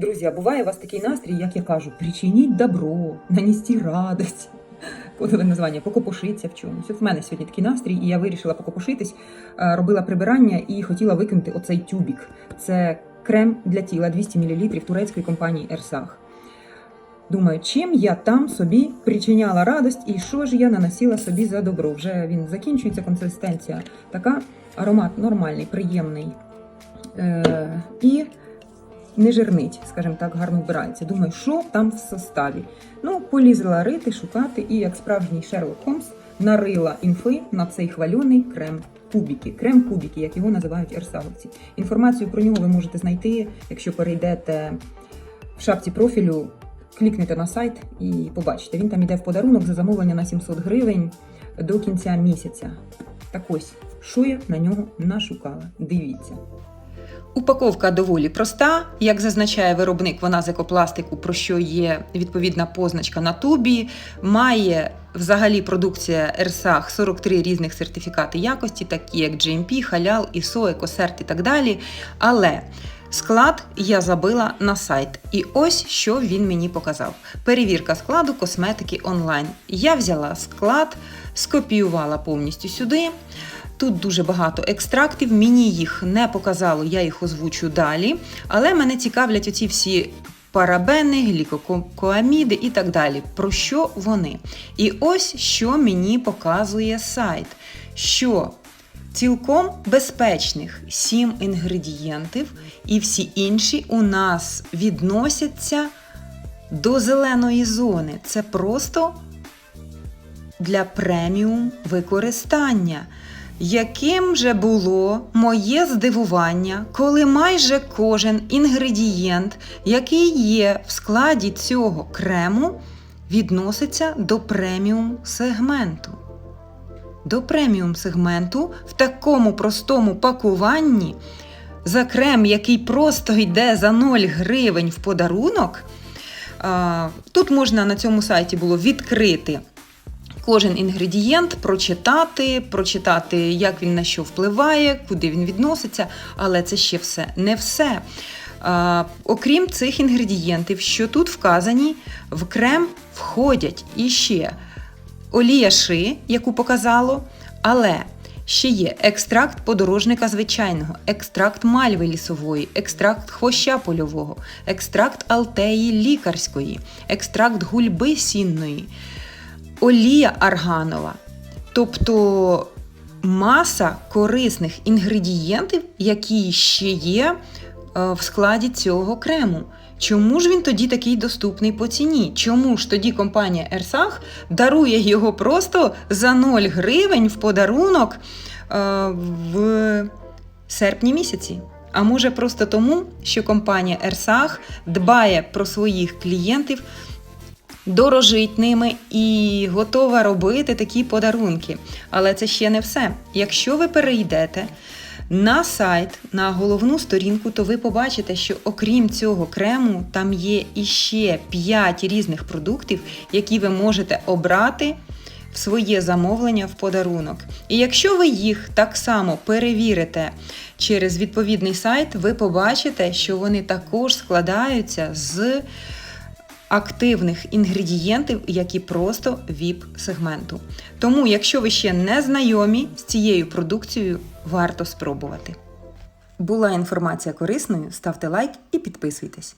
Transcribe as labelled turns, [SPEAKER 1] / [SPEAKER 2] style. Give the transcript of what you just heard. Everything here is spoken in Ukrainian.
[SPEAKER 1] Друзі, буває у вас такий настрій, як я кажу, причиніть добро, нанести радость. Кодове названня покопошиться в чомусь. От в мене сьогодні такий настрій, і я вирішила покопошитись, е, робила прибирання і хотіла викинути оцей тюбік. Це крем для тіла 200 мл турецької компанії Ерсах. Думаю, чим я там собі причиняла радость і що ж я наносила собі за добро. Вже він закінчується, консистенція така, аромат нормальний, приємний. Е, і не жирнить, скажімо так, гарно вбирається. Думаю, що там в составі. Ну, полізла рити, шукати, і як справжній Шерлок Холмс нарила інфи на цей хвальоний крем кубіки. Крем кубіки, як його називають ерсаговці. Інформацію про нього ви можете знайти, якщо перейдете в шапці профілю, клікнете на сайт і побачите. Він там іде в подарунок за замовлення на 700 гривень до кінця місяця. Так ось, що я на нього нашукала. Дивіться. Упаковка доволі проста. Як зазначає виробник, вона з екопластику, про що є відповідна позначка на тубі. Має взагалі продукція Ерсах 43 різних сертифікати якості, такі як GMP, Халял, ISO, Екосерт і так далі. Але склад я забила на сайт. І ось що він мені показав: перевірка складу косметики онлайн. Я взяла склад, скопіювала повністю сюди. Тут дуже багато екстрактів, мені їх не показало, я їх озвучу далі. Але мене цікавлять оці всі парабени, глікокоаміди і так далі. Про що вони? І ось що мені показує сайт. Що цілком безпечних 7 інгредієнтів, і всі інші у нас відносяться до зеленої зони. Це просто для преміум використання. Яким же було моє здивування, коли майже кожен інгредієнт, який є в складі цього крему, відноситься до преміум сегменту. До преміум сегменту в такому простому пакуванні за крем, який просто йде за 0 гривень в подарунок. Тут можна на цьому сайті було відкрити кожен інгредієнт, прочитати, прочитати, як він на що впливає, куди він відноситься, але це ще все не все. А, окрім цих інгредієнтів, що тут вказані, в крем входять іще олія ши, яку показало, але ще є екстракт подорожника звичайного, екстракт мальви лісової, екстракт хвоща польового, екстракт алтеї лікарської, екстракт гульби сінної олія арганова. Тобто маса корисних інгредієнтів, які ще є е, в складі цього крему. Чому ж він тоді такий доступний по ціні? Чому ж тоді компанія Ерсах дарує його просто за 0 гривень в подарунок е, в серпні місяці? А може просто тому, що компанія Ерсах дбає про своїх клієнтів дорожить ними і готова робити такі подарунки. Але це ще не все. Якщо ви перейдете на сайт, на головну сторінку, то ви побачите, що окрім цього крему, там є іще 5 різних продуктів, які ви можете обрати. В своє замовлення в подарунок. І якщо ви їх так само перевірите через відповідний сайт, ви побачите, що вони також складаються з активних інгредієнтів, які просто ВІП-сегменту. Тому, якщо ви ще не знайомі з цією продукцією, варто спробувати. Була інформація корисною, ставте лайк і підписуйтесь.